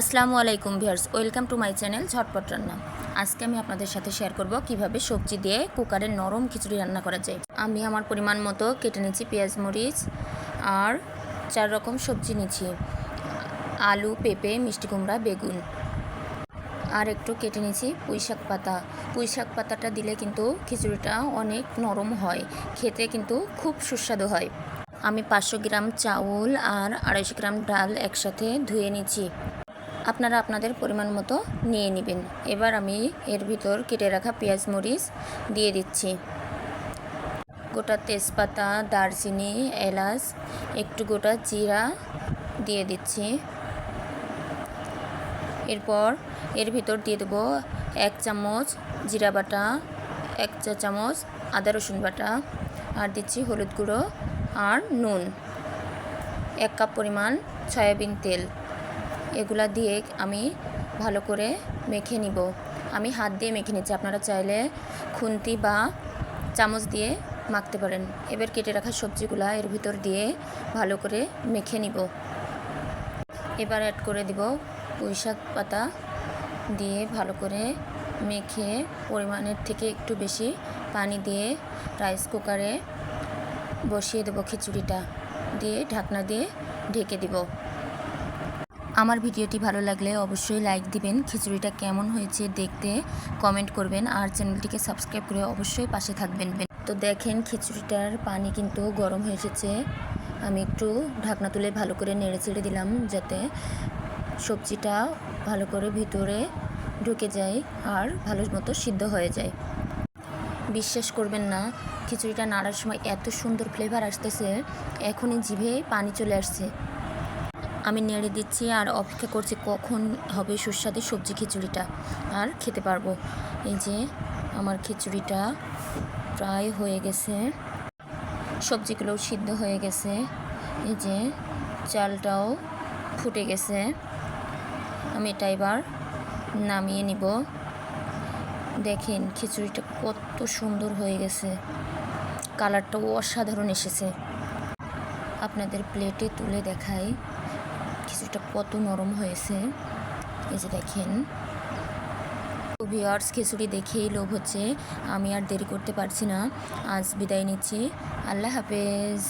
আসসালামু আলাইকুম viewers, welcome to my channel ঝটপট রান্না। আজকে আমি আপনাদের সাথে শেয়ার করব কীভাবে সবজি দিয়ে কুকারে নরম খিচুড়ি রান্না করা যায়। আমি আমার পরিমাণ মতো কেটে নিচ্ছি পেঁয়াজ, মরিচ আর চার রকম সবজি নিচ্ছি আলু, পেঁপে, মিষ্টি কুমড়া, বেগুন। আর একটু কেটে নিয়েছি পুঁই শাক পাতা। পুঁই শাক পাতাটা দিলে কিন্তু খিচুড়িটা অনেক নরম হয়, খেতে কিন্তু খুব সুস্বাদু হয়। আমি পাঁচশো গ্রাম চাউল আর আড়াইশো গ্রাম ডাল একসাথে ধুয়ে নিচ্ছি আপনারা আপনাদের পরিমাণ মতো নিয়ে নেবেন। এবার আমি এর ভিতর কেটে রাখা পেঁয়াজ মরিচ দিয়ে দিচ্ছি। গোটা তেজপাতা, দারচিনি, এলাচ, একটু গোটা জিরা দিয়ে দিচ্ছি। এরপর এর ভিতর দিয়ে দেবো এক চামচ জিরা বাটা, এক চা চামচ আদা রসুন বাটা আর দিচ্ছি হলুদ গুঁড়ো আর নুন। এক কাপ পরিমাণ সয়াবিন তেল। এগুলা দিয়ে আমি ভালো করে মেখে নিব। আমি হাত দিয়ে মেখে নিচ্ছি। আপনারা চাইলে খুন্তি বা চামচ দিয়ে মাখতে পারেন। এবার কেটে রাখা সবজিগুলা এর ভিতর দিয়ে ভালো করে মেখে নিব। এবার অ্যাড করে দিব পুঁই শাক পাতা দিয়ে ভালো করে মেখে পরিমাণের থেকে একটু বেশি পানি দিয়ে রাইস কুকারে বসিয়ে দেবো খিচুড়িটা। দিয়ে ঢাকনা দিয়ে ঢেকে দিব। আমার ভিডিওটি ভালো লাগলে অবশ্যই লাইক দিবেন। খিচুড়িটা কেমন হয়েছে দেখতে কমেন্ট করবেন আর চ্যানেলটিকে সাবস্ক্রাইব করে অবশ্যই পাশে থাকবেন। তো দেখেন খিচুড়িটার পানি কিন্তু গরম হয়ে এসেছে। আমি একটু ঢাকনা তুলে ভালো করে নেড়ে চেড়ে দিলাম যাতে সবজিটা ভালো করে ভিতরে ঢুকে যায় আর ভালো মতো সিদ্ধ হয়ে যায়। বিশ্বাস করবেন না, খিচুড়িটা নাড়ার সময় এত সুন্দর ফ্লেভার আসতেছে, এখনই জিভে পানি চলে আসছে। আমি নেড়ে দিচ্ছি আর অপেক্ষা করছি কখন হবে সুস্বাদু সবজি খিচুড়িটা আর খেতে পারব। এই যে আমার খিচুড়িটা প্রায় হয়ে গেছে। সবজিগুলোও সিদ্ধ হয়ে গেছে। এই যে চালটাও ফুটে গেছে। আমি এটা এবার নামিয়ে নিব। দেখেন খিচুড়িটা কত সুন্দর হয়ে গেছে। কালারটাও অসাধারণ এসেছে। আপনাদের প্লেটে তুলে দেখাই। খিচুড়িটা কত নরম হয়েছে। এই যে দেখেন। ভিওয়ার্স খিচুড়ি দেখেই লোভ হচ্ছে। আমি আর দেরি করতে পারছি না। আজ বিদায় নিচ্ছি। আল্লাহ হাফেজ।